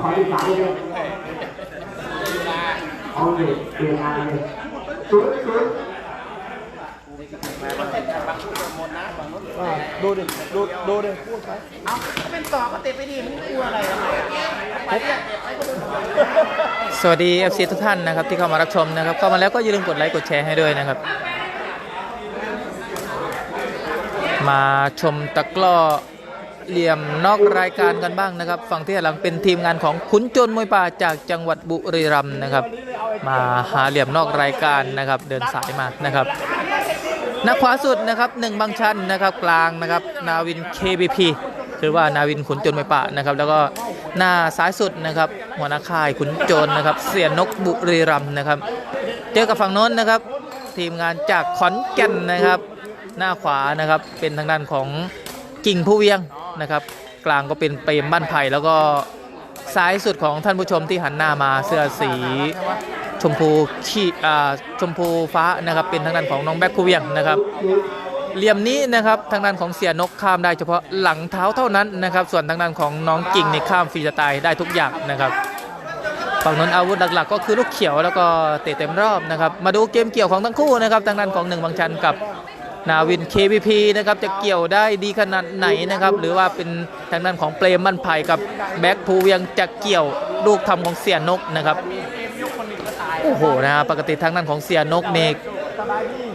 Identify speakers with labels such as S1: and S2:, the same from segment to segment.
S1: ขออีกสามเลยเอาเลยเปลี่ยนงาเลยศูนย์ศูนย์
S2: ดูดิ ดูดูดิพูดไป
S3: เอาเป็นต่อก็เตะไปดิมันกลัวอะไรทำไมไปเรียกเตะไปก็โดน
S4: สวัสดี FC ทุกท่านนะครับที่เข้ามารับชมนะครับเข้ามาแล้วก็อย่าลืมกดไลค์กดแชร์ให้ด้วยนะครับ มาชมตะกร้อ เหลี่ยมนอกรายการกันบ้างนะครับ ฝั่งที่หลังเป็นทีมงานของขุนโจนมวยป่าจากจังหวัดบุรีรัมย์นะครับ มาหาเหลี่ยมนอกรายการนะครับ เดินสายมานะครับนักขวาสุดนะครับหนึ่งบางชันนะครับกลางนะครับนาวิน KBP คือว่านาวินขุนโจนมวยป่านะครับ แล้วก็หน้าซ้ายสุดนะครับหัวหน้าค่ายขุนโจนนะครับ เสียนกบุรีรัมย์นะครับ เจอกับฝั่งโน้นนะครับ ทีมงานจากขอนแก่นนะครับ หน้าขวานะครับเป็นทางด้านของกิ่งผู้เวียง นะครับ กลางก็เป็นเปรมบ้านไผ่แล้วก็ซ้ายสุดของท่านผู้ชมที่หันหน้ามาเสื้อสีชมพูขี้อ่าชมพูฟ้านะครับ เป็นทางด้านของน้องแบ็คผู้เวียงนะครับเหลี่ยมนี้นะครับทางด้านของเสียนกข้ามได้เฉพาะหลังเท้าเท่านั้นนะครับ ส่วนทางด้านของน้องกิ่งในข้ามฟรีสไตล์ได้ทุกอย่างนะครับฝั่งนั้นอาวุธหลักๆ ก็คือลูกเขียวแล้วก็เตะเต็มรอบนะครับ มาดูเกมเกี่ยวของทั้งคู่นะครับ ทางด้านของหนึ่งบางชันกับ นาวิน KVP นะครับจะเกี่ยวได้ดีขนาดไหนนะครับ หรือว่าเป็นทางด้านของเปรมมันไผ่กับแบ็คภูเวียงจะเกี่ยวลูกทำของเสียนกนะครับโอ้โหนะฮะปกติทางด้านของเสียนกเนี่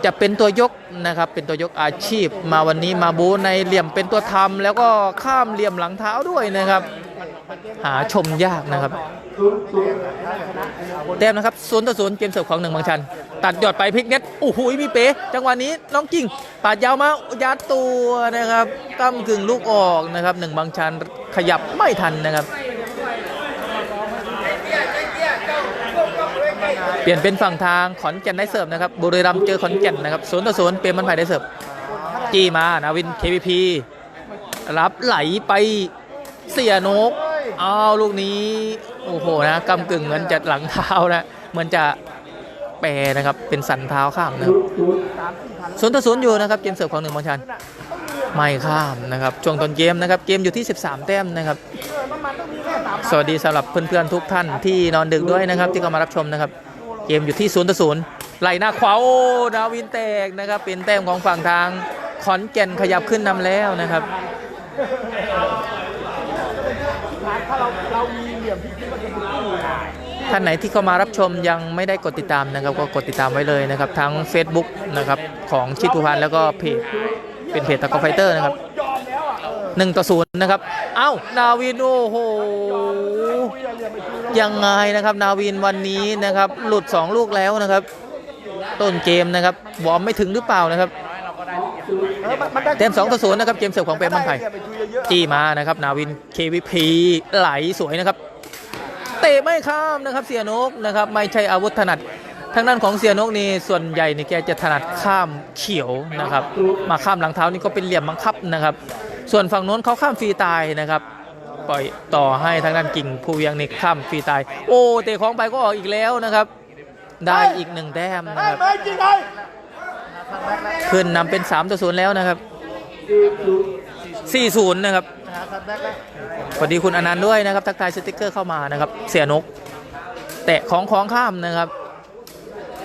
S4: จะเป็นตัวยกนะครับเป็นตัวยกอาชีพ มาวันนี้มาบูในเหลี่ยมเป็นตัวทำแล้วก็ข้ามเหลี่ยมหลังเท้าด้วยนะครับ หาชมยากนะครับ
S1: ศูนย์ศูนย์
S4: แต้มนะครับศูนย์ต่อศูนย์เกมเสิร์ฟของหนึ่งบางชัน ตัดยอดไปพลิกเน็ตโอ้โหมีเป๋จังหวะนี้น้องกิ่งปาดยาวมายัดตัวนะครับก้ากึ่งลูกออกนะครับหนึ่งบางชันขยับไม่ทันนะครับ เปลี่ยนเป็นฝั่งทางขอนแก่นได้เสิร์ฟนะครับบุรีรัมย์เจอขอนแก่นนะครับศูนย์ต่อศูนย์เปรมมันไผ่ได้เสิร์ฟจี้มานาวิน KPP รับไหลไปเสียนก อ้าวลูกนี้โอ้โหนะกำกึ่งเหมือนจะหลังเท้านะเหมือนจะแปรนะครับเป็นสันเท้าข้ามนะครับ
S1: ศูนย์
S4: ศูนย์ต่อศูนย์อยู่นะครับเกมเสิร์ฟของหนึ่งบางชันไม่ข้ามนะครับช่วงต้นเกมนะครับเกมอยู่ที่ 13 แต้มนะครับ สวัสดีสำหรับเพื่อนๆทุกท่านที่นอนดึกด้วยนะครับที่เข้ามารับชมนะครับ เกมอยู่ที่ศูนย์ต่อศูนย์ไหลหน้าขวาโอ้นาวินแตกนะครับเป็นแต้มของฝั่งทางขอนแก่นขยับขึ้นนำแล้วนะครับ
S2: ถ้าเราเรามีเหลี่ยมที่คิดว่าจะเป็นคู่นะ
S4: ท่านไหนที่เข้ามารับชมยังไม่ได้กดติดตามนะครับก็กดติดตามไว้เลยนะครับ ทั้ง Facebook นะครับของชิดภูพันธ์แล้วก็เพจเป็นเพจตะกอไฟเตอร์นะครับหนึ่งต่อศูนย์นะครับ เอ้า นาวิน โอ้โห
S2: ยั
S4: งไงนะครับ นาวินวันนี้นะครับ หลุด 2 ลูกแล้วนะครับ ต้นเกมนะครับ วอร์มไม่ถึงหรือเปล่านะครับ
S2: เออมันมันได้
S4: เต็ม2ต่อศูนย์นะครับ เกมเสิร์ฟของเปรมมันไผ่จี้มานะครับ นาวิน KVP ไหลสวยนะครับ เตะไม่ข้ามนะครับเสียนกนะครับไม่ใช่อาวุธถนัดทางด้านของเสียนกนี่ส่วนใหญ่นี่แกจะถนัดข้ามเขียวนะครับ มาข้ามหลังเท้านี่ก็เป็นเหลี่ยมบังคับนะครับ ส่วนฝั่งโน้นเขาข้ามฟรีตายนะครับ ปล่อยต่อให้ทางด้านกิ่งผู้เวียงนี่ข้ามฟรีตาย โอ้เตะของไปก็ออกอีกแล้วนะครับ ได้อีกหนึ่งแต้มนะครับขึ้นนำเป็น3ต่อ0แล้วนะครับ 4-0 นะครับ สวัสดีคุณอนันต์ด้วยนะครับทักทายสติกเกอร์เข้ามานะครับ เสียนก แตะของของข้ามนะครับ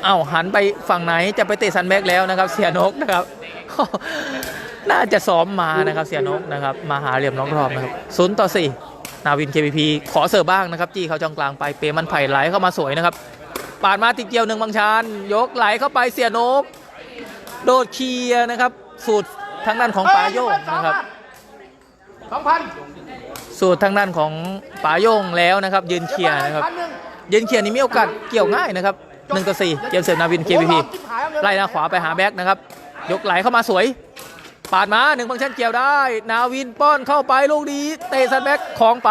S4: เอ้าหันไปฝั่งไหนจะไปเตะซันแบ็กแล้วนะครับ เสียนกนะครับ น่าจะซ้อมมานะครับเสียนกนะครับ มาหาเหลี่ยมน้องรอบนะครับศูนย์ต่อสี่นาวิน KPP ขอเสิร์ฟบ้างนะครับ จี้เขาจองกลางไปเปรมันไผ่ไหลเข้ามาสวยนะครับ ปาดมาติดเกี่ยวหนึ่งบางชานยกไหลเข้าไปเสียนก โดดเคลียนะครับ สูตรทางด้านของปาโยงนะครับ
S2: สองพัน
S4: สูตรทางด้านของปาโยงแล้วนะครับ ยืนเคลียร์นะครับ
S2: พันหนึ่ง
S4: ยืนเคลียร์นี่มีโอกาสเกี่ยวง่ายนะครับหนึ่งต่อสี่เกมเสิร์ฟนาวิน KPP
S2: โอ้โหจิ๊บหายเอาเงิน
S4: ไล่หน้าขวาไปหาแบ็กนะครับ ยกไหลเข้ามาสวย ปาดมาหนึ่งบางชั้นเกี่ยวได้ นาวินป้อนเข้าไปลูกนี้เตะซันแบ็กของไป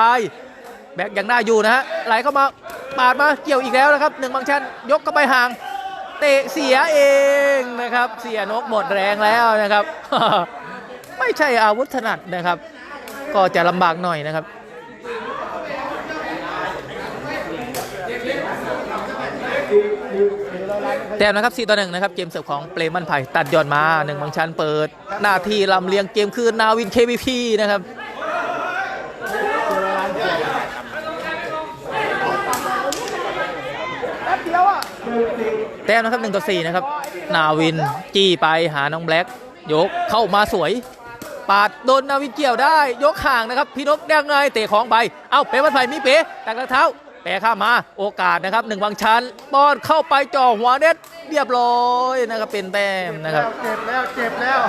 S4: แบ็กยังได้อยู่นะฮะไหลเข้ามาปาดมาเกี่ยวอีกแล้วนะครับหนึ่งบางชั้นยกเข้าไปห่าง เตะเสียเองนะครับ เสียนกหมดแรงแล้วนะครับ ไม่ใช่อาวุธถนัดนะครับ ก็จะลำบากหน่อยนะครับแต้มนะครับ4ต่อ1นะครับ เกมเสิร์ฟของเปรมันไผ่ตัดยอดมาหนึ่งบางชั้นเปิด หน้าที่ลำเลียงเกมคือนาวิน KBP นะครับแต้มนะครับ1ต่อ4นะครับ นาวินจี้ไปหาน้องแบล็กยกเข้ามาสวย ปาดโดนนาวินเกี่ยวได้ ยกห่างนะครับพี่นกยังไงเตะของไปเอ้าเป๋มันไผ่มีเป๋ตักกระเท้าแปะข้ามมาโอกาสนะครับหนึ่งบางชันป้อนเข้าไปจ่อหัวเน็ตเรียบร้อยนะครับเป็นแต้มนะครับ
S2: เจ็บแล้วเจ็บแล้ว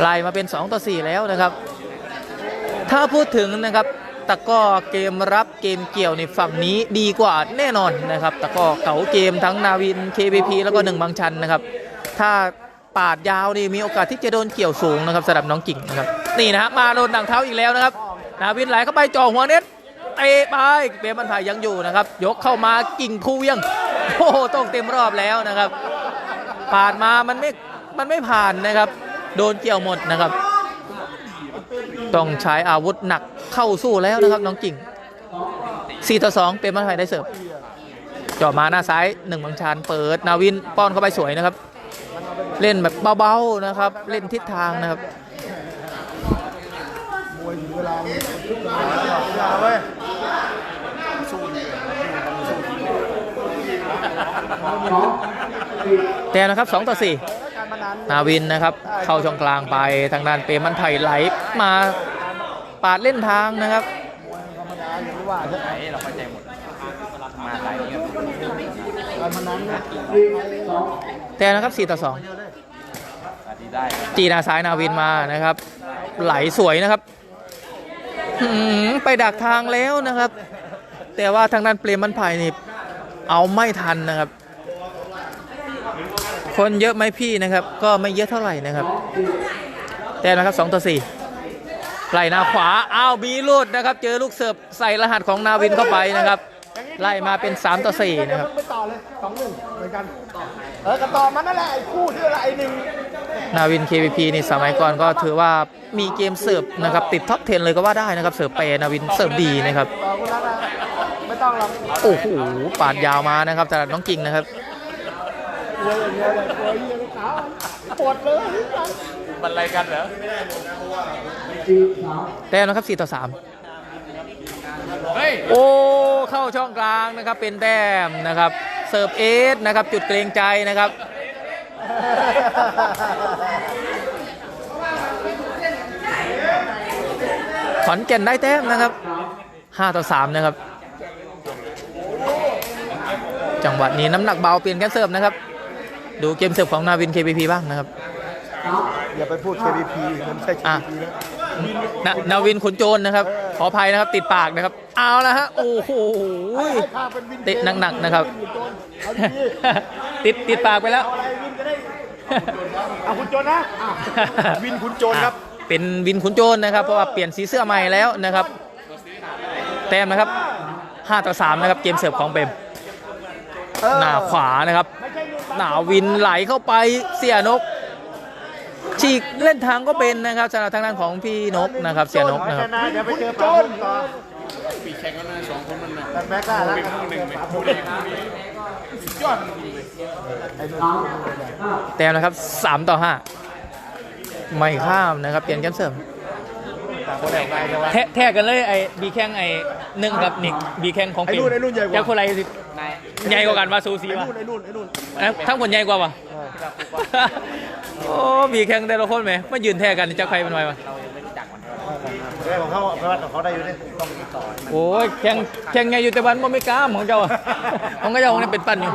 S4: ไล่มาเป็น 2 ต่อ 4 แล้วนะครับ ถ้าพูดถึงนะครับตะกร้อเกมรับเกมเกี่ยวในฝั่งนี้ดีกว่าแน่นอนนะครับตะกร้อเก๋าเกมทั้งนาวิน KPP แล้วก็หนึ่งบางชันนะครับ ถ้า ปาดยาวนี่มีโอกาสที่จะโดนเกี่ยวสูงนะครับสำหรับน้องกิ่งนะครับนี่นะฮะมาโดนหนังเท้าอีกแล้วนะครับนาวินไหลเข้าไปจ่อหัวเน็ตเตะไปเปรมบรรพายยังอยู่นะครับ ยกเข้ามากิ่งภูเวียงโอ้โหต้องเต็มรอบแล้วนะครับปาดมามันไม่มันไม่ผ่านนะครับ โดนเกี่ยวหมดนะครับ ต้องใช้อาวุธหนักเข้าสู้แล้วนะครับน้องกิ่ง4ต่อ2เป็นมันไฟได้เสิร์ฟจ่อมาหน้าซ้ายหนึ่งบางชานเปิดนาวินป้อนเข้าไปสวยนะครับ เล่นแบบเบาๆนะครับ เล่นทิศทางนะครับ
S2: มวยถึงเวลานี้อย่าเว้ย
S4: แต่นะครับ2ต่อ4
S2: นา
S4: วินนะครับ เข้าช่องกลางไปทางด้านเปมันไผ่ไหลมาปาดเล่นทางนะครับ
S2: ธรรมดาอยู่ว่าใช่ไหม
S3: เราเข้าใจหมด มาหลายเงี้ย
S2: การมานานนะ
S1: สี่สอง
S4: แต่นะครับ4ต่อ2
S3: อาดีได้
S4: จีนาซ้ายนาวินมานะครับ ไหลสวยนะครับหืมไปดักทางแล้วนะครับ แต่ว่าทางด้านเปรมมันไผ่นี่เอาไม่ทันนะครับ คนเยอะไหมพี่นะครับ ก็ไม่เยอะเท่าไหร่นะครับ แต่นะครับ2ต่อ4ไล่หน้าขวาอ้าวมีลูดนะครับ เจอลูกเสิร์ฟใส่รหัสของนาวินเข้าไปนะครับ ไล่มาเป็น 3 ต่อ 4 นะครับ
S2: ไปต่อเลยสองหนึ่งเหมือนกัน เออกระต่อมันนั่นแหละไอ้คู่ที่อะไรไอ้หนึ่ง
S4: นาวิน KPP นี่สมัยก่อนก็ถือว่ามีเกมเสิร์ฟนะครับติดท็อป 10 เลยก็ว่าได้นะครับเสิร์ฟเปรนาวินเสิร์ฟดีนะครับ
S2: ต่อคนนั้นะไม่ต้องหรอก
S4: โอ้โหปาดยาวมานะครับสำหรับน้องกิ่งนะครับ
S2: กลัวอย่างเดียวเลยกลัวเยี่ยงขาวปวดเลย
S3: มันอะไรกันเหรอ
S4: แต้มนะครับ 4 ต่อ 3 โอ้เข้าช่องกลางนะครับเป็นแต้มนะครับเสิร์ฟเอสนะครับจุดเกรงใจนะครับขอนแก่นได้แต้มนะครับ5ต่อ3นะครับ จังหวะนี้น้ำหนักเบาเปลี่ยนแค่เสิร์ฟนะครับ ดูเกมเสิร์ฟของนาวิน KPP บ้างนะครับ
S2: อย่าไปพูด KPP มันไม่ใช่
S4: อะ
S2: KPP นะ
S4: นานาวินขุนโจรนะครับ ขออภัยนะครับติดปากนะครับ เอาละฮะ โอ้โห
S2: ให้พาเป็นวิน
S4: เตะหนักๆนะครับ
S2: เอาดี
S4: ติดติดปากไปแล้ว
S2: เอาอะไรวินจะได้เอาคุณโจนนะอะวินคุณโจนครับ
S4: อะเป็นวินขุนโจรนะครับ เพราะว่าเปลี่ยนสีเสื้อใหม่แล้วนะครับ แต้มนะครับ 5 ต่อ 3 นะครับ เกมเสิร์ฟของเบม
S2: เออ
S4: หน้าขวานะครับ
S2: ไม่ใช่หนึ่ง
S4: หนาวินไหลเข้าไปเสียนก ฉีกเล่นทางก็เป็นนะครับสำหรับทางด้านของพี่นกนะครับเสียนกนะครับ
S2: เดี๋ยวไปเจอปาพุ่มต่อปีแข่งกันนะสองคนมันนะแม็กได้แล้วหนึ่งหนึ่งยอด
S1: สามห้า
S4: แต้มนะครับ3ต่อ5ไม่ข้ามนะครับเปลี่ยนเกมเสิร์ฟ
S2: ต่างคนต่างไปใช่ไหม
S4: แท้แท้กันเลยไอ้บีแข้งไอ้หนึ่งกับนิกบีแข้งของ
S2: ไอ้นู่นไอ้นู่นใหญ่กว่า
S4: แจ็คคนไรสิใหญ่กว่ากันว่าสูสี
S2: ไอ้
S4: วะ
S2: นู่นไอ้นู่นไอ้นู่น
S4: เอ้ยทั้งหมดใหญ่กว่าวะโอ้บีแข้งแต่ละคนไหมมายืนแท้กันจะใครเป็นไงวะ
S2: เรื่องของเขาเพราะว่าของเขาได้อยู่นี่ต้องต่อ
S4: โอ้ยแข่งแข่งไงอยู่แต่วันบ่ไม่กล้ามของเจ้าอะของเจ้าของนี่เป็นปั้นอยู่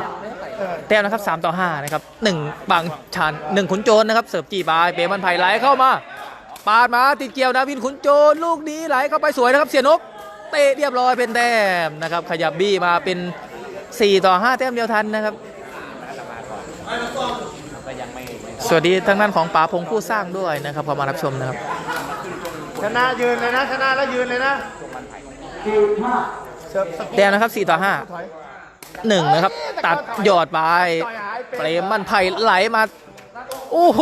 S4: แต้มนะครับ3ต่อ5นะครับ1บางชัน1ขุนโจรนะครับเสิร์ฟจีบายเปรมันไผ่ไหลเข้ามา ปาดมาติดเกี่ยวนาวินขุนโจรลูกนี้ไหลเข้าไปสวยนะครับเสียนกเตะเรียบร้อยเป็นแต้มนะครับ ขยับบี้มาเป็น 4 ต่อ 5 แต้มเดียวทันนะครับ สวัสดีทางด้านของป๋าพงผู้สร้างด้วยนะครับพอมารับชมนะครับ
S2: ชนะยืนเลยนะชนะแล้วยืนเลยนะ
S1: สี่ห้า
S2: เสิร์ฟส
S4: แต้มนะครับ 4 ต่อ
S2: ถอย
S4: 5 1 นะครับ ตัดหยอดไปเปรมมันไผ่ไหลมา โอ้โห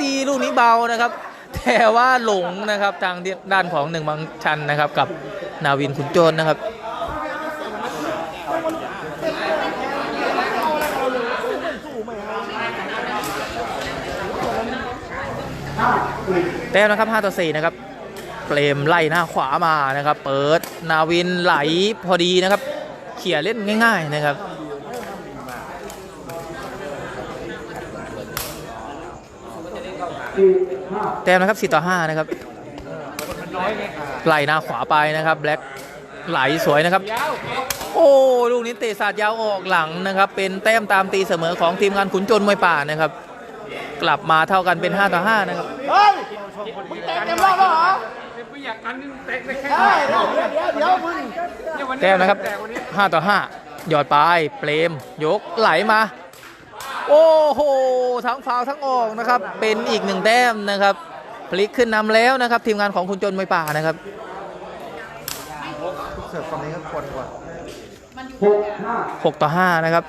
S4: ตีลูกนี้เบานะครับ แต่ว่าหลงนะครับทางด้านของหนึ่งบางชันนะครับ กับนาวินขุนโจรนะครับแต้มนะครับ5ต่อ4นะครับเปรมไล่หน้าขวามานะครับ เปิดนาวินไหลพอดีนะครับ เขี่ยเล่นง่าย ๆนะครับ
S1: สี่ห้า
S4: แต้มนะครับ 4 ต่อ 5 นะครับ ไหลหน้าขวาไปนะครับ แบล็คไหลสวยนะครับ โอ้ลูกนี้เตะสาดยาวออกหลังนะครับ เป็นแต้มตามตีเสมอของทีมงานขุนจนมวยป่านะครับ กลับมาเท่ากันเป็น 5 ต่อ 5 นะครับ
S3: เฮ้ยมึงเตะเต็มรอบแล้วเหรอ
S2: ไม่อยากนั้นเตะได้แค่
S3: ใช่เดี๋ยวเดี๋ยวเดี๋ยวเดี๋ยวมึง
S4: แต้มนะครับ 5 ต่อ 5 หยอดไปเปรมยกไหลมา โอ้โห ทั้งฟาวล์ทั้งออกนะครับ เป็นอีกหนึ่งแต้มนะครับ พลิกขึ้นนำแล้วนะครับ ทีมงานของคุณจนมวยป่านะครับ
S3: เสิร์ฟตอนนี้ก็คนกว่า
S1: หกห้า
S4: 6ต่อ5นะครับ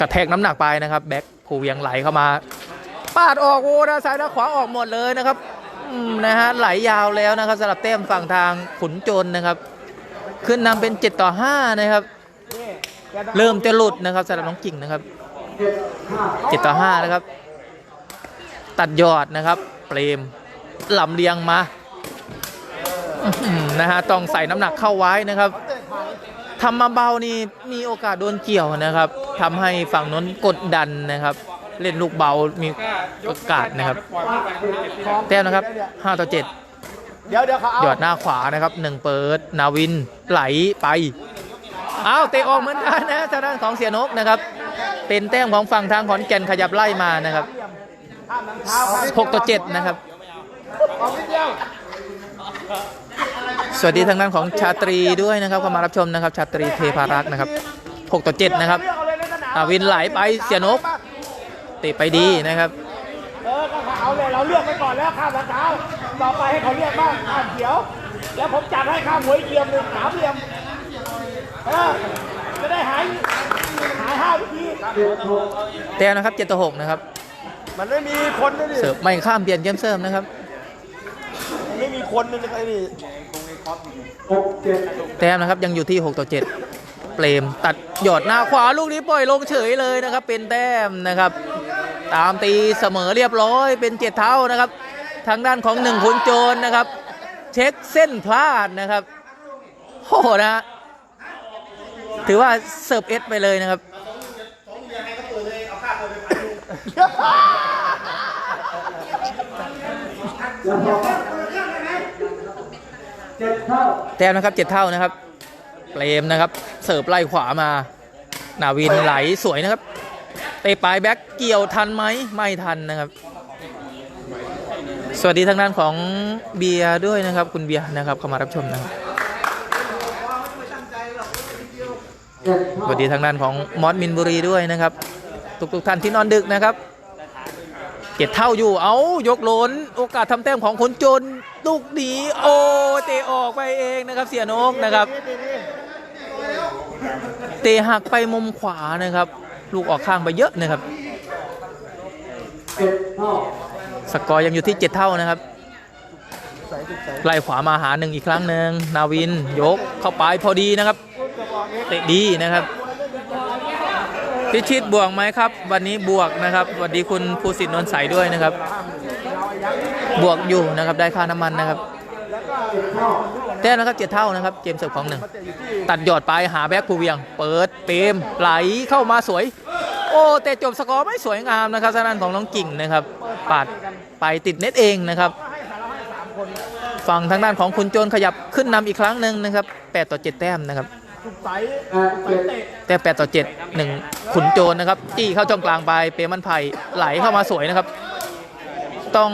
S4: กระแทกน้ำหนักไปนะครับแบ็คผูเวียงไหลเข้ามา ปาดออกโอ้ด้านซ้ายด้านขวาออกหมดเลยนะครับอืมนะฮะไหลยาวแล้วนะครับสำหรับแต้มฝั่งทางขุนจนนะครับ ขึ้นนำเป็น7ต่อ5นะครับ เริ่มจะหลุดนะครับสำหรับน้องกิ่งนะครับ
S1: เจ็ดห้า
S4: 7ต่อ5นะครับ ตัดยอดนะครับ เปรมลำเลียงมาอื้อหือนะฮะต้องใส่น้ำหนักเข้าไว้นะครับทำมาเบานี่มีโอกาสโดนเกี่ยวนะครับทำให้ฝั่งนู้นกดดันนะครับ เล่นลูกเบามีโอกาสนะครับ แต้มนะครับ5ต่อ7
S3: เดี๋ยวเดี๋ยวเขาเอา
S4: หยอดหน้าขวานะครับหนึ่งเปิด นาวินไหลไป เอาเตะออกเหมือนกันนะทางด้านของเสียนกนะครับ เป็นแต้มของฝั่งทางขอนแก่นขยับไล่มานะครับ
S3: ข้ามน้ำเท้าข้าม
S4: 6ต่อ7นะครับ สวัสดีทางด้านของชาตรีด้วยนะครับเข้ามารับชมนะครับ ชาตรีเทพารักษ์นะครับ6ต่อ7นะครับ
S3: อา
S4: วินไหลไปเสียนกเตะไปดีนะครับ
S3: เออก็เอาเลยเราเลือกไปก่อนแล้วข้ามน้ำเท้าต่อไปให้เขาเรียกบ้างข้ามเขียว แล้วผมจัดให้ข้ามหัวอีกเหลี่ยมหนึ่งสามเหลี่ยม จะได้หายหายห้าวิธี
S1: เจ็ดหก
S4: แต้มนะครับ7ต่อ6นะครับ
S3: มันไม่มีคนด้วยดิ
S4: เสิร์ฟไม่ข้ามเปลี่ยนเกมเสิร์ฟนะครับ
S3: มันไม่มีคนนึงไอ้นี่
S1: หกเจ็ด
S4: แต้มนะครับยังอยู่ที่ 6 ต่อ 7 เปรมตัดหยอดหน้าขวาลูกนี้ปล่อยลงเฉยเลยนะครับ เป็นแต้มนะครับ ตามตีเสมอเรียบร้อย เป็นเจ็ดเท่านะครับ ทางด้านของหนึ่งขุนโจรนะครับ เช็คเส้นพลาดนะครับโอ้โหนะฮะ ถือว่าเสิร์ฟเอสไปเลยนะครับ
S1: แล้วพอเจ็ดเท่า
S4: แต้มนะครับเจ็ดเท่านะครับเปรมนะครับ เสิร์ฟไล่ขวามา นาวินไหลสวยนะครับ เตะปลายแบ็คเกี่ยวทันไหมไม่ทันนะครับ สวัสดีทางด้านของเบียร์ด้วยนะครับ คุณเบียร์นะครับเข้ามารับชมนะครับ
S1: เจ็ด
S4: สวัสดีทางด้านของมอสมินบุรีด้วยนะครับ ทุกทุกๆท่านที่นอนดึกนะครับเจ็ดเท่าอยู่เอายกหลนโอกาสทำแต้มของคนจนลูกหนีโอเตะออกไปเองนะครับ เสียนกนะครับ เตะหักไปมุมขวานะครับ ลูกออกข้างไปเยอะนะครับสกอร์ยังอยู่ที่7เท่านะครับไล่ขวามาหาหนึ่งอีกครั้งหนึ่งนาวินยกเข้าไปพอดีนะครับ เตะดีนะครับพิชิตบวกไหมครับ วันนี้บวกนะครับสวัสดีคุณภูสิทธิ์นนท์ใสด้วยนะครับ บวกอยู่นะครับได้ค่าน้ำมันนะครับ
S1: เจ็ดเท่า
S4: แต้มนะครับเจ็ดเท่านะครับ เกมเสิร์ฟของหนึ่งตัดหยอดไปหาแบ็คภูเวียง เปิดเปรมไหลเข้ามาสวย โอ้แต่จบสกอร์ไม่สวยงามนะครับทางด้านของน้องกิ่งนะครับปาดไปติดเน็ตเองนะครับฝั่งทางด้านของคุณโจนขยับขึ้นนำอีกครั้งหนึ่งนะครับ 8 ต่อ 7 แต้มนะครับ
S3: ทุกไซส์
S1: แปดเจ็ด
S4: แต้ม8ต่อ7 1ขุนโจนนะครับ จี้เข้าช่องกลางไปเปรมันไผ่ไหลเข้ามาสวยนะครับ ต้อง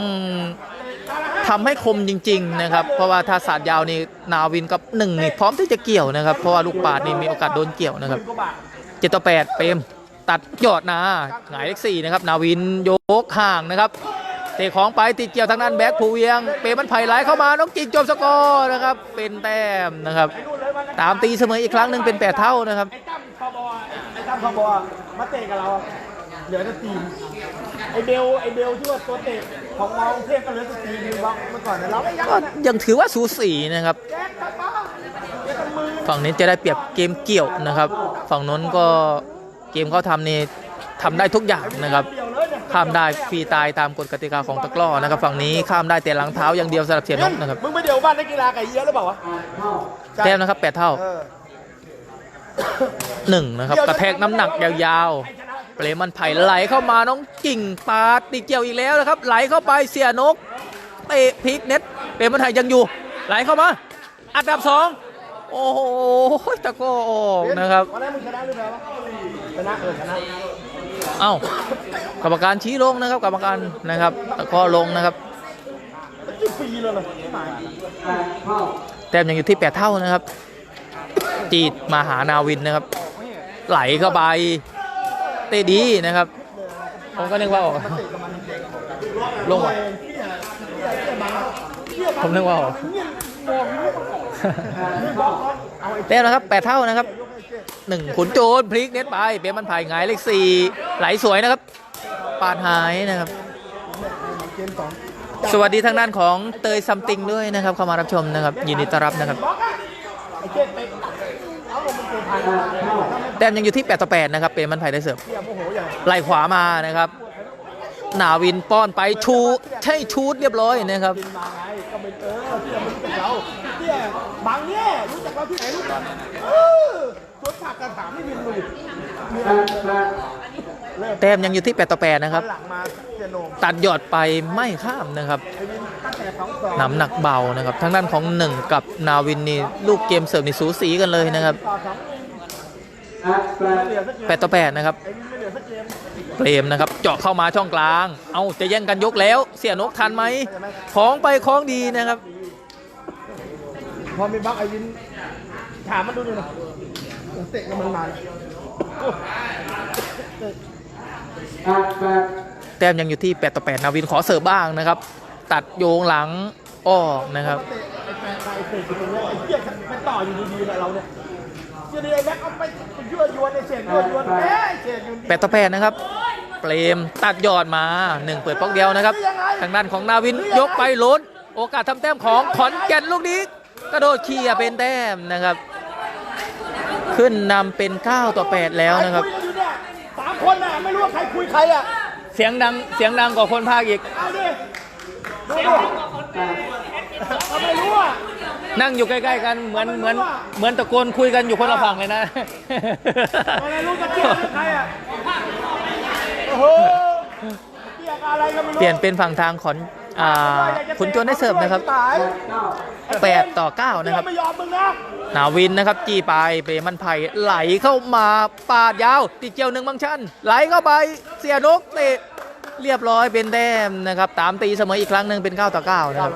S4: ทำให้คมจริง ๆ นะครับ เพราะว่าถ้าสาดยาวนี่นาวินกับหนึ่งนี่พร้อมที่จะเกี่ยวนะครับ เพราะว่าลูกปาดนี่มีโอกาสโดนเกี่ยวนะครับ
S3: ก็บาท
S4: เจ็ดต่อแปดเปรมตัดยอดนาหงายเลขสี่นะครับ นาวินโยกห่างนะครับ เตะของไปติดเกี่ยวทางด้านแบ็คภูเวียง เปรมมันไผ่ไหลเข้ามาน้องกิ่งจบสกอร์นะครับ เป็นแต้มนะครับ ตามตีเสมออีกครั้งหนึ่งเป็นแปดเท่านะครับ
S3: ไอ้ตั้มคอบอไอ้ตั้มคอบอมาเตะกับเราเหลือแต่ทีมไอ้เบลไอ้เบลที่ว่าตัวเตะของมองเทพก็เหลือแต่ทีมบล็อกเมื่อก่อนแต่เราไม่ยัก
S4: ก็ยังถือว่าสูสีนะครับ
S3: แจ็คครับป้าแจ็คกับมือ
S4: ฝั่งนี้จะได้เปรียบเกมเกี่ยวนะครับ ฝั่งนู้นก็เกมเขาทำนี่ทำได้ทุกอย่างนะครับ
S3: เดียวเลยเนี่ย
S4: ข้ามได้ฟรีตายตามกฎกติกาของตะกร้อนะครับฝั่งนี้ข้ามได้แต่หลังเท้าอย่างเดียวสำหรับเสียนกนะครับ
S3: มึงไปเดี๋ยวบ้านนักกีฬาไก่เยอะหรือเปล่าวะ
S1: แปดเท่า
S4: แต้มนะครับแปดเท่า
S3: เออ
S4: หนึ่งนะครับกระแทกน้ำหนักยาว
S3: ใครชนะช
S4: เปรมมันไผ่ไหลเข้ามาน้องกิ่งปาดติดเกี่ยวอีกแล้วนะครับ ไหลเข้าไปเสียนกเตะพลิกเน็ตเปรมมันไผ่ยังอยู่ ไหลเข้ามา อันดับสองโอ้โหตะโกออกนะครับ
S3: วันนั้นมึงชนะหรือแพ้วะชนะเออชนะ
S4: เอ้า กรรมการชี้ลงนะครับ กรรมการนะครับตะกร้อลงนะครับ
S3: เลยเหรอไม่มา
S1: แต้
S4: มยังอยู่ที่ 8 เท่านะครับ จีดมาหานาวินนะครับ ไหลเข้าไปเตะดีนะครับ ผมก็นึกว่าออกลงผมนึกว่าออกแต้มนะครับ 8 เท่านะครับหนึ่งขุนโจรพลิกเน็ตไป เปียมันผ่หงายเลขสี่ไหลสวยนะครับ ปาดหายนะครับ สวัสดีทางด้านของเตยซัมติงด้วยนะครับ เข้ามารับชมนะครับ ยินดีต้อนรับนะครับ
S3: ไอ้เจ๊ไปเอาลงมันเกินพัน
S4: แต้มยังอยู่ที่8ต่อ8นะครับ เปรมมันไผ่ได้เสิร์ฟ
S3: เสียโมโหอย่าง
S4: ไล่ขวามานะครับนาวินป้อนไปชูใช่ชูดเรียบร้อยนะครับ
S3: กินมาไงก็เป็นเออที่เราไม่รู้จักเราเนี่ยบางเนี่ยรู้จักเราที่ไหนรู้จักเออสวนผักกระถามไม่มีมือ
S1: แปดแปด
S3: เริ่ม
S4: แต้มยังอยู่ที่8ต่อ8นะครับ
S3: หลังมาเสียโหนง
S4: ตัดหยอดไปไม่ข้ามนะครับ
S3: ไอ้วินตั้งแต่สองสอง
S4: น้ำหนักเบานะครับทางด้านของหนึ่งกับนาวินนี่ลูกเกมเสิร์ฟนี่สูสีกันเลยนะครับ
S3: ต่อสอง
S1: แปดแปด
S3: เหลือสักเกม
S4: 8ต่อ8นะครับ
S3: ไอ้วินไม่เหลือสักเกม
S4: เปรมนะครับเจาะเข้ามาช่องกลาง เอาจะแย่งกันยกแล้ว เสียนกทันไหมของไปของดีนะครับ
S3: พอมีบักไอ้วินถามมันดูหน่อยนะเตะกับมันมาโอ้
S1: แปด แต้
S4: มยังอยู่ที่ 8 ต่อ 8 นาวินขอเสิร์ฟบ้างนะครับ ตัดโยงหลังออกนะครับ
S3: เตะไอ้แฟนไอ้เตะอยู่ตรงนี้ไอ้เหี้ยไปต่ออยู่ดีๆเนี่ยเราเนี่ยเดี๋ยวนี้ไอ้แม็กเอาไปยั่วยวนไอ้เศษยั่วยวนเอ้เศษยู่
S4: 8ต่อ8นะครับ เปรมตัดยอดมา1เปิดป๊อกเดียวนะครับ ทางด้านของนาวินยกไปล้น โอกาสทำแต้มของขอนแก่นลูกนี้กระโดดเคลียเป็นแต้มนะครับ ขึ้นนำเป็น 9 ต่อ 8 แล้วนะครับ
S3: คุยกันอยู่เนี่ยสามคนน่ะไม่รู้ว่าใครคุยใครอะ
S4: เสียงดังเสียงดังกว่าคนภาคอีก
S3: เอาดิดูดิเขาไม่รู้อะ
S4: นั่งอยู่ใกล้ๆกันเหมือนเหมือนเหมือนตะโกนคุยกันอยู่คนละฝั่งเลยนะ
S3: อะไรรู้จะเกี่ยวกับใครอะโอ้โหเกี่ยวกับอะไรก็ไม่รู้
S4: เปลี่ยนเป็นฝั่งทางขอน อ่าขุนจวนได้เสิร์ฟนะครับ
S3: ตาย
S1: แปดเก้า
S4: 8ต่อ9นะครับ
S3: ไม่ยอมมึงนะ
S4: นาวินนะครับ จี้ไปเปรมันไผ่ไหลเข้ามาปาดยาวติดเกี่ยวหนึ่งบางชันไหลเข้าไปเสียนกเตะเรียบร้อยเป็นแต้มนะครับตามตีเสมออีกครั้งหนึ่งเป็น9ต่อ9นะครับ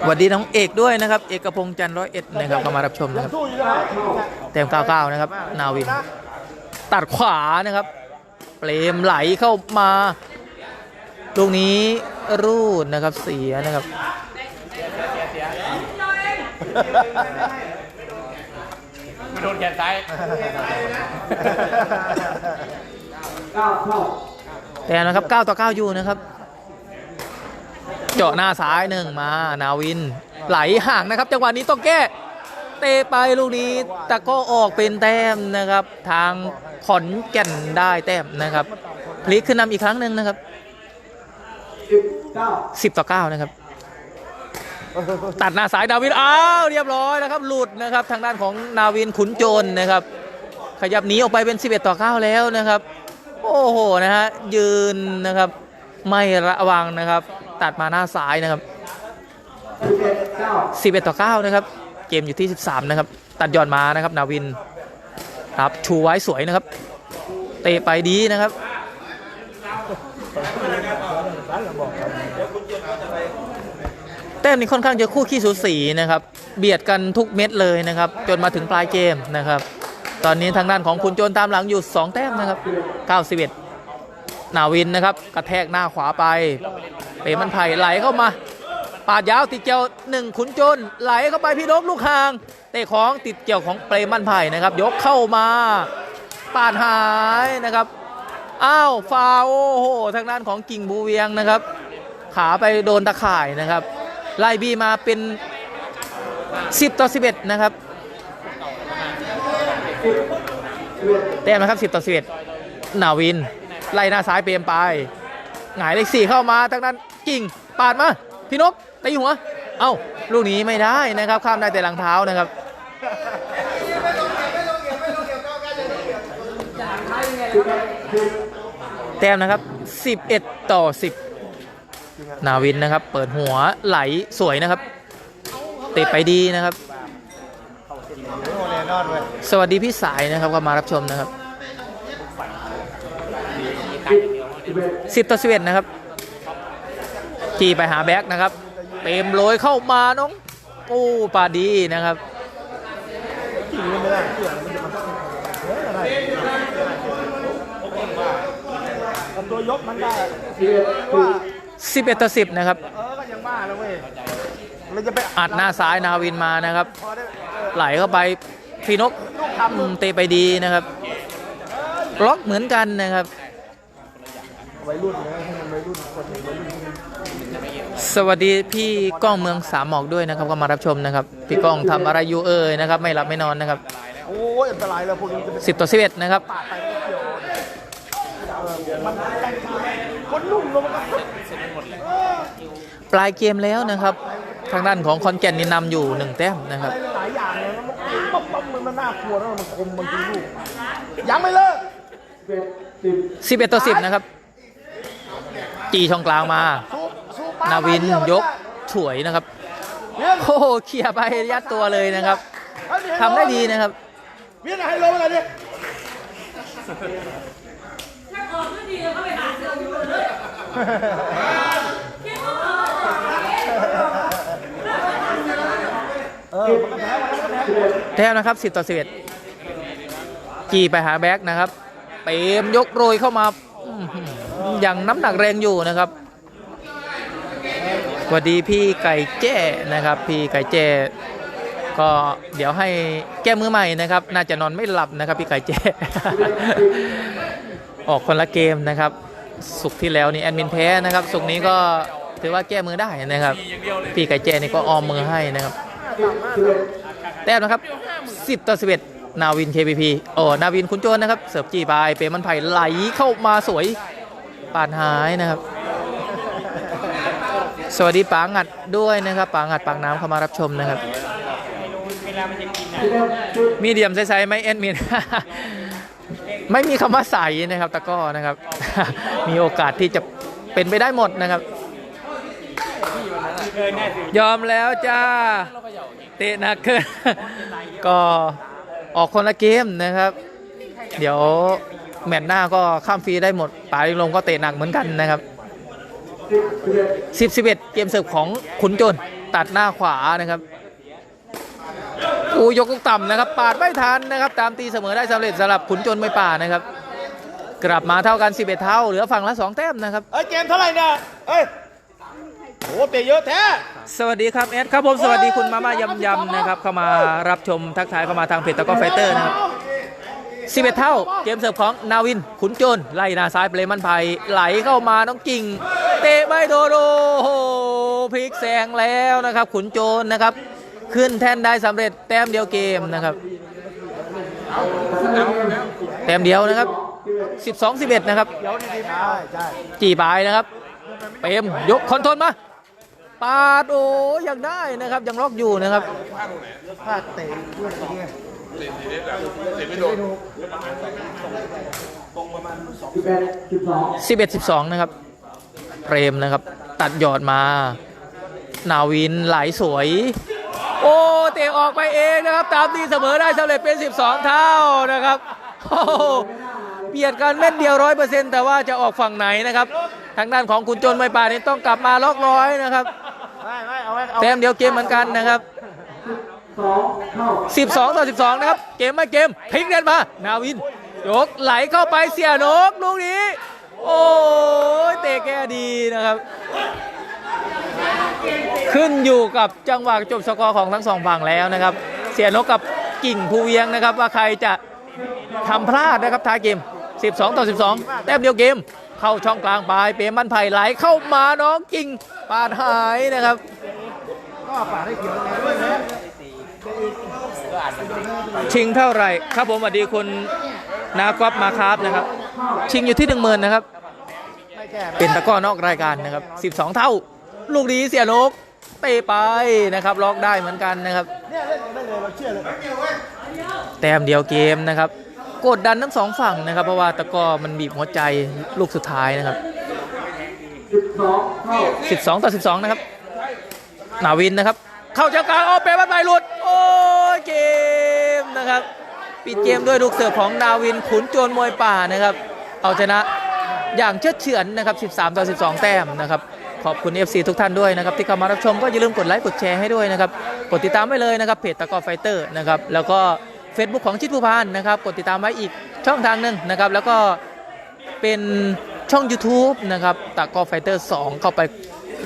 S4: สวัสดีน้องเอกด้วยนะครับ เอกพงษ์จันทร์ร้อยเอ็ดนะครับเข้ามารับชมนะครับ
S3: สู้อยู่นะ
S4: แต้ม99นะครับ นาวิน ตัดขวานะครับ เปรมไหลเข้ามาลูกนี้รูดนะครับเสียนะครับ
S2: โดนแขนซ้าย
S1: เก้าเท่า
S4: แต่นะครับ 9 ต่อ 9 อยู่นะครับ เจาะหน้าซ้ายหนึ่งมา นาวิน ไหลห่างนะครับ จังหวะนี้ต้องแก้ เตะไปลูกนี้ แต่ก็ออกเป็นแต้มนะครับ ทางขอนแก่นได้แต้มนะครับ พลิกขึ้นนำอีกครั้งหนึ่งนะครับ
S1: สิบเก้า
S4: 10ต่อ9นะครับ ตัดหน้าสายนาวิน อ้าว เรียบร้อยนะครับ หลุดนะครับ ทางด้านของนาวินขุนโจรนะครับ ขยับหนีออกไปเป็น 11 ต่อ 9 แล้วนะครับ โอ้โห นะฮะ ยืนนะครับ ไม่ระวังนะครับ ตัดมาหน้าซ้ายนะครับ 11 ต่อ 9 นะครับ เกมอยู่ที่ 13 นะครับ ตัดยอดมานะครับนาวินครับชูไว้สวยนะครับ เตะไปดีนะครับแต้มนี้ค่อนข้างจะคู่ขี้สูสีนะครับ เบียดกันทุกเม็ดเลยนะครับ จนมาถึงปลายเกมนะครับ ตอนนี้ทางด้านของคุณโจนตามหลังอยู่ 2 แต้มนะครับ 91นาวินนะครับ กระแทกหน้าขวาไป เปมันไผ่ไหลเข้ามา ปาดยาวติดเกี่ยวหนึ่งขุนจนไหลเข้าไปพี่นพลูกหางเตะของติดเกี่ยวของเปรมันไผ่นะครับ ยกเข้ามาปาดหายนะครับอ้าวฟาวโอ้โหทางด้านของกิ่งบูเวียงนะครับ ขาไปโดนตะข่ายนะครับ ไล่บีมาเป็น 10 ต่อ 11 นะครับแต้มนะครับ 10 ต่อ 11 นาวิน ไล่หน้าซ้ายเปรมไปหงายเลขสี่เข้ามาทางด้านกิ่งปาดมา พี่นพ ตีหัว เอ้า ลูกนี้ไม่ได้นะครับ ข้ามได้แต่หลังเท้านะครับแต้มนะครับ 11 ต่อ 10 นาวินนะครับ เปิดหัวไหลสวยนะครับ เตะไปดีนะครับ สวัสดีพี่สายนะครับก็มารับชมนะครับ
S1: สิบสิบเอ็ด
S4: 10 ต่อ 11 นะครับจีไปหาแบ็กนะครับ เต็มโรยเข้ามาน้องโอ้ปาดีนะครับ
S3: ตัวยกมันได้ว่า
S1: สิบเอ็ด
S4: ต่อ10นะครับ
S3: เออก็ยังบ้าแล้วเว้ยมันจะไป
S4: อัดหน้าซ้ายนาวินมานะครับ
S3: ไห
S4: ลเข้าไปฟีนกเตะไปดีนะครับล็อกเหมือนกันนะครับ
S3: วัยรุ่นนะให้มันวัยรุ่นคนหนึ่งวัยรุ่นคนหนึ่ง
S4: สวัสดีพี่ก้องเมืองสามหมอกด้วยนะครับก็มารับชมนะครับ พี่ก้องทำอะไรอยู่เอ่ยนะครับ ไม่หลับไม่นอนนะครับ
S3: โอ้ยอันตรายแล้วพวกนี้จะเป็น
S4: 10ต่อ11นะครับ
S3: ปาดไปไม่เกี่ยวเออมันแต่งคนลุ่มลงมาเออ
S4: ปลายเกมแล้วนะครับ ทางด้านของคอนแก่นนี่นำอยู่1แต้มนะครับ
S3: อะไรหลายอย่างเลยมันปั๊บปั๊บมันมันน่ากลัวนะมันคมบางทีลูกยังไม่เลิก
S1: สิบเอ็ดสิบ
S4: 11ต่อ10นะครับ จีช่องกลางมา
S3: สู้สู้ปล
S4: นาวิน
S3: เดีวย
S4: กฉวยนะครับ
S3: เวียน
S4: โอ้โหเคลียร์ไปยัดตัวเลยนะครับทำได้ดีนะครับ
S3: เวียนให้ลงอะไรดิเออมันก็แพ้มันก็แพ้
S1: สิบเอ็ด
S4: แต้มนะครับ 10 ต่อ 11จีไปหาแบ็กนะครับ เปรมยกโรยเข้ามาอื้อหืออย่างน้ำหนักแรงอยู่นะครับ สวัสดีพี่ไก่แจ้นะครับ พี่ไก่แจ้ก็เดี๋ยวให้แก้มือใหม่นะครับ น่าจะนอนไม่หลับนะครับ พี่ไก่แจ้ ออกคนละเกมนะครับ สุกที่แล้วนี่แอดมินแพ้นะครับ สุกนี้ก็ถือว่าแก้มือได้นะครับ พี่ไก่แจ้นี่ก็ออมมือให้นะครับ
S1: เอ็ด
S4: แต้มนะครับ 10 ต่อ 11 นาวิน KPP โอ้นาวินคุณโจนนะครับ เสิร์ฟจีบายเปมันไผ่ไหลเข้ามาสวยปาดหายนะครับ สวัสดีปางัดด้วยนะครับปางัดปากน้ำเข้ามารับชมนะครับ มีเดียมใสๆไหมแอดมินไม่มีคำว่าใสนะครับตะก้อนะครับ มีโอกาสที่จะเป็นไปได้หมดนะครับ ยอมแล้วจ้า เตะหนักเกินก็ออกคนละเกมนะครับ เดี๋ยวแมตช์หน้าก็ข้ามฟรีได้หมดป่าลิงลงก็เตะหนักเหมือนกันนะครับ
S1: สิบสิบเอ็ด
S4: 10 11เกมเสิร์ฟของขุนโจนตัดหน้าขวานะครับอูยกลูกต่ำนะครับ ปาดไม่ทันนะครับ ตามตีเสมอได้สำเร็จสำหรับขุนโจนไม่ป่านะครับ กลับมาเท่ากัน 11 เท่า เหลือฝั่งละ2แต้มนะครับ
S3: เอ้ยเกมเท่าไหร่เนี่ยเอ้ยโอ้เตะเยอะแท้
S4: สวัสดีครับแอดครับผมสวัสดีคุณมาม่ายำยำนะครับเข้ามารับชมทักทายเข้ามาทางเพจตะกร้อไฟเตอร์นะครับ 11 เท่า เกมเสิร์ฟของนาวิน ขุนโจนไล่หน้าซ้ายเปรมันไผ่ไหลเข้ามาน้องกิ่ง เตะไม่โดนโอ้โหพลิกแซงแล้วนะครับ ขุนโจนนะครับ ขึ้นแท่นได้สำเร็จแต้มเดียวเกมนะครับแต้มเดียวนะครับ 12 11 นะครับ
S3: เดี๋ยวดีๆใช่ใช่
S4: จีบายนะครับ เปมยกคอนโทรลมาปาดโอ้ยังได้นะครับ ยังล็อกอยู่นะครับ
S3: พลาดเตะ ด้วยตรงนี้
S1: สิบเอ็ดสิบสอง
S4: 11 12นะครับเปรมนะครับ ตัดหยอดมา นาวินไหลสวย โอ้เตะออกไปเองนะครับ ตามตีเสมอได้สำเร็จเป็น 12 เท่านะครับโอ้โหเบียดกันเม็ดเดียวร้อยเปอร์เซ็นต์แต่ว่าจะออกฝั่งไหนนะครับ ทางด้านของคุณโจนไม่ป่านี่ต้องกลับมาล็อกร้อยนะครับ
S3: ไม่ไม่เอาไว้เอา
S4: แต้มเดียวเกมเหมือนกันนะครับ
S1: สองเท่า
S4: 12 ต่อ 12 นะครับ เกมไม่เกมพลิกเดินมา นาวิน ยกไหลเข้าไปเสียนกลูกนี้ โอ้ยเตะแกดีนะครับ ขึ้นอยู่กับจังหวะจบสกอร์ของทั้งสองฝั่งแล้วนะครับ เสียนกกับกิ่งภูเวียงนะครับ ว่าใครจะทำพลาดนะครับท้ายเกม 12 ต่อ 12 แต้มเดียวเกม เข้าช่องกลางปลายเปรมมันไผ่ไหลเข้ามาน้องกิ่งปาดหายนะครับ
S3: ก็ปาดให้เขียว
S4: ชิงเท่าไหร่ ครับผมสวัสดีคุณนากอบมาครับนะครับ ชิงอยู่ที่หนึ่งหมื่นนะครับ เป็นตะก้อนอกรายการนะครับ 12 เท่า ลูกนี้เสียนกเตะไปนะครับ ล็อกได้เหมือนกันนะครับแต้มเดียวเกมนะครับ กดดันทั้งสองฝั่งนะครับ เพราะว่าตะก้อมันบีบหัวใจลูกสุดท้ายนะครับ
S1: สิบสองเข้า
S4: 12 ต่อ 12 นะครับ นาวินนะครับ เข้าเจ้ากลางโอ้เปรย์บัตใบหลุด โอ้ยเกมนะครับ ปิดเกมด้วยลูกเสิร์ฟของนาวินขุนโจรมวยป่านะครับ เอาชนะอย่างเชื่อดเฉือนนะครับ 13 ต่อ 12 แต้มนะครับ ขอบคุณ FC ทุกท่านด้วยนะครับ ที่เข้ามารับชมก็อย่าลืมกดไลค์กดแชร์ให้ด้วยนะครับ กดติดตามไว้เลยนะครับเพจตะกอไฟเตอร์นะครับแล้วก็ Facebook ของชิดผู้พานนะครับ กดติดตามไว้อีกช่องทางหนึ่งนะครับ แล้วก็เป็นช่อง YouTube นะครับตะกอไฟเตอร์2เข้าไป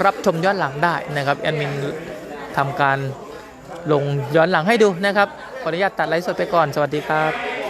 S4: รับชมย้อนหลังได้นะครับแอดมิน ทำการลงย้อนหลังให้ดูนะครับขออนุญาตตัดไลฟ์สดไปก่อนสวัสดีครับ